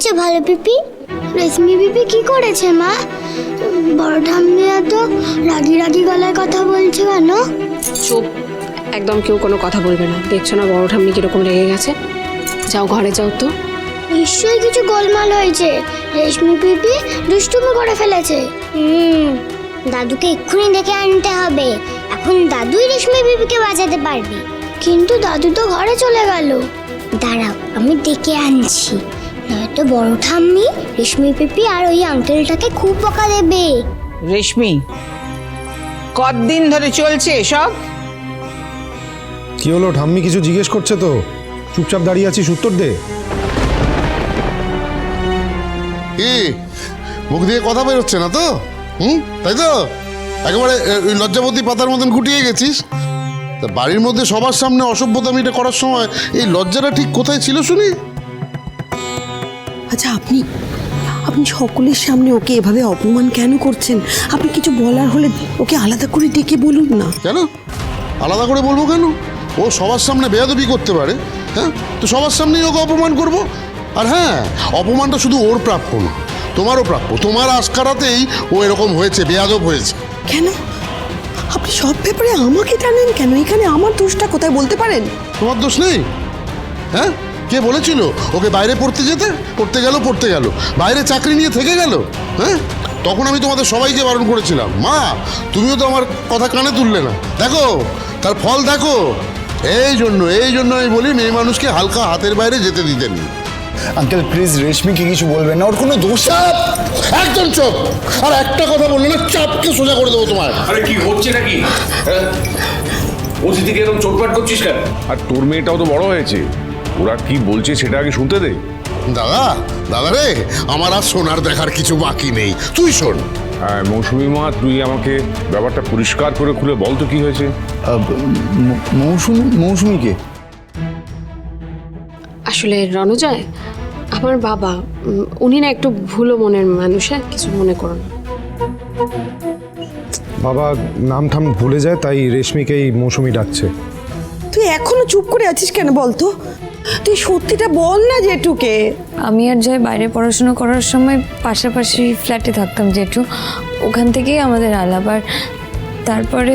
হয়েছে ভালো পিপি? রেশমি পিপি কি করেছে মা? বড় ঠাম্মিয়া তো রাগি রাগি গলায় কথা বলছে কেন? চুপ। একদম কেউ কোনো কথা বলবে না। দেখছ না বড় ঠাম্মি কীরকম রেগে গেছে? যাও ঘরে যাও তো। নিশ্চয়ই কিছু গোলমাল হয়েছে। রেশমি পিপি দুষ্টুমি করে ফেলেছে। হুম দাদুকে এক্ষুনি ডেকে আনতে হবে। এখন দাদুই রেশমি পিপিকে বাজাতে পারবে। কিন্তু দাদু তো ঘরে চলে গেল। দাঁড়াও আমি ডেকে আনছি। নয়তো বড় ঠাম্মি রেশমি পিপি আর ওই আঙ্কেলটাকে খুব বকা দেবে। রেশমি কতদিন ধরে চলছে এসব? কি হলো ঠাম্মি কিছু জিজ্ঞেস করছে তো? চুপচাপ দাঁড়িয়ে আছিস উত্তর দে। কি? মুখ দিয়ে কথা বেরোচ্ছে না তো? হুম? তাই তো? একেবারে লজ্জাবতী পাতার মতন গুটিয়ে গেছিস? তা বাড়ির মধ্যে সবার সামনে অসভ্যতামিটা করার সময় এই লজ্জাটা ঠিক কোথায় ছিল শুনি? আচ্ছা আপনি আপনি সকলের সামনে ওকে এভাবে অপমান কেন করছেন? আপনি কিছু বলার হলে ওকে আলাদা করে ডেকে বলুন না। কেন? আলাদা করে বলব কেন? ও সবার সামনে বেয়াদবি করতে পারে হ্যাঁ? তো সবার সামনেই ওকে অপমান করব? আর হ্যাঁ অপমানটা শুধু ওর প্রাপ্য না তোমারও প্রাপ্য। তোমার আস্কারাতেই ও এরকম হয়েছে বেয়াদব হয়েছে। কেন? আপনি সব ব্যাপারে আমাকে টানেন কেন? এখানে আমার দোষটা কোথায় বলতে পারেন? তোমার দোষ নেই হ্যাঁ? কে বলেছিল? ওকে বাইরে পড়তে যেতে? পড়তে গেল পড়তে গেল। বাইরে চাকরি নিয়ে থেকে গেল? হ্যাঁ? তখন আমি তোমাদের সবাইকে বারণ করেছিলাম। মা তুমিও তো আমার কথা কানে তুললে না। দেখো তার ফল দেখো। এই জন্য এই জন্য আমি বলি মেয়ে মানুষকে হালকা হাতের বাইরে যেতে দিতেন না। আঙ্কেল প্লিজ রেশমিকে কিছু বলবেন না ওর কোনো দোষ চাপ একদম চোখ আর একটা কথা বললে না চাপকে সোজা করে দেবো তোমার আরে কি হচ্ছে নাকি? হ্যাঁ? অতিথিকে এরকম চোটপাট করছিস কেন? আর তোর মেয়েটাও তো বড় হয়েছে। ওরা কি বলছে সেটা আগে শুনতে দে। দাদা দাদা রে আমার আর সোনার দেখার কিছু বাকি নেই। তুই শোন। হ্যাঁ, মৌসুমি মা তুই আমাকে ব্যাপারটা পরিষ্কার করে খুলে বল তো কি হয়েছে। মৌসুমি মৌসুমিকে আসলে রণজয় আমার বাবা উনি না একটু ভুলো মনের মানুষ হ্যাঁ কিছু মনে করো না। বাবা নাম ঠাম ভুলে যায় তাই রেশমিকেই মৌসুমি ডাকছে। তুই এখনও চুপ করে আছিস কেন বলতো? তুই সত্যিটা বল না জেঠুকে। আমি আর জয় বাইরে পড়াশোনা করার সময় পাশাপাশি ফ্ল্যাটে থাকতাম জেঠু। ওখান থেকেই আমাদের আলাপ আর তারপরে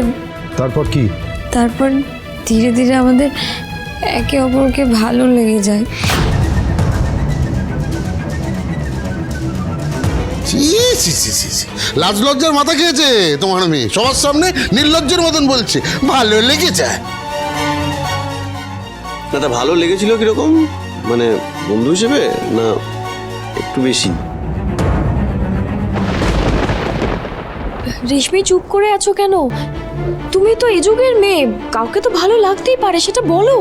তারপর কি? তারপর ধীরে ধীরে আমাদের একে অপরকে ভালো লেগে যায়। ছি, ছি, ছি, ছি, ছি। লাজ লজ্জার মাথা খেয়েছে তোমার মেয়ে। সবার সামনে নির্লজ্জের মতন বলছে। ভালো লেগে যায় না তা ভালো লেগেছিল কীরকম? মানে বন্ধু হিসেবে না একটু বেশি? রেশমি চুপ করে আছো কেন? তুমি তো এ যুগের মেয়ে কাউকে তো ভালো লাগতেই পারে সেটা বলো।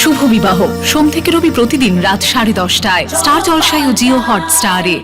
শুভ বিবাহ। সোম থেকে রবি প্রতিদিন রাত সাড়ে দশটায়। স্টার জলসায় ও জিও হটস্টারে।